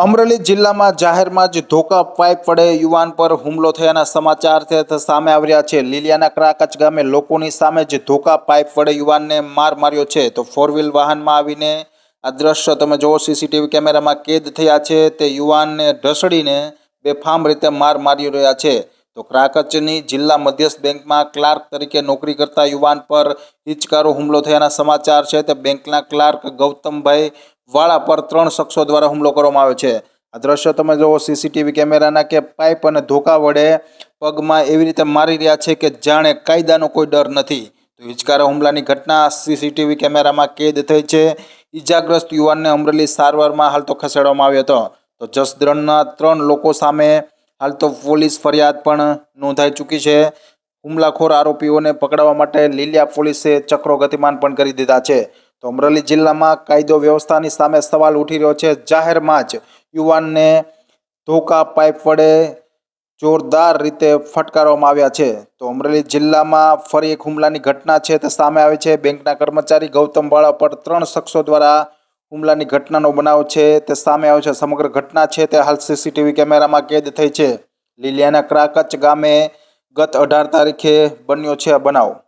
અમરેલી જિલ્લામાં જાહેરમાં જ ધોકા પાઇપ વડે યુવાન પર હુમલો થયાના સમાચાર સામે આવ્યા છે. લીલિયાના ક્રાકચ ગામે લોકોની સામે જ ધોકા પાઇપ વડે યુવાનને માર માર્યો છે. તો ફોર વ્હીલ વાહનમાં આવીને આ દ્રશ્ય તમે જુઓ, સીસીટીવી કેમેરામાં કેદ થયા છે. તે યુવાનને ઢસડીને બેફામ રીતે માર મારી રહ્યા છે. તો ક્રાકચની જિલ્લા મધ્યસ્થ બેંકમાં ક્લાર્ક તરીકે નોકરી કરતા યુવાન પર હિચકારો હુમલો થયાના સમાચાર છે. તે બેંકના ક્લાર્ક ગૌતમભાઈ વાળા પર ત્રણ શખ્સો દ્વારા હુમલો કરવામાં આવ્યો છે. આ દ્રશ્ય તમે જુઓ સીસીટીવી કેમેરાના કે પાઇપ અને ધોકા વડે પગમાં એવી રીતે મારી રહ્યા છે કે જાણે કાયદાનો કોઈ ડર નથી. તો હિચકારા હુમલાની ઘટના સીસીટીવી કેમેરામાં કેદ થઈ છે. ઈજાગ્રસ્ત યુવાનને અમરેલી સારવારમાં હાલ તો ખસેડવામાં આવ્યો હતો. તો જસદણના ત્રણ લોકો સામે હાલ તો પોલીસ ફરિયાદ પણ નોંધાઈ ચૂકી છે. હુમલાખોર આરોપીઓને પકડવા માટે લીલિયા પોલીસે ચક્રો ગતિમાન પણ કરી દીધા છે. તો અમરેલી જિલ્લામાં કાયદો વ્યવસ્થાની સામે સવાલ ઉઠી રહ્યો છે. જાહેરમાં જ યુવાનને ધોકા પાઇપ વડે જોરદાર રીતે ફટકારવામાં આવ્યા છે. તો અમરેલી જિલ્લામાં ફરી એક હુમલાની ઘટના છે તે સામે આવી છે. બેંકના કર્મચારી ગૌતમ વાળા પર ત્રણ શખ્સો દ્વારા હુમલાની ઘટનાનો બનાવ છે તે સામે આવ્યો છે. સમગ્ર ઘટના છે તે હાલ સીસીટીવી કેમેરામાં કેદ થઈ છે. લીલિયાના ક્રાકચ ગામે ગત અઢાર તારીખે બન્યો છે આ બનાવ.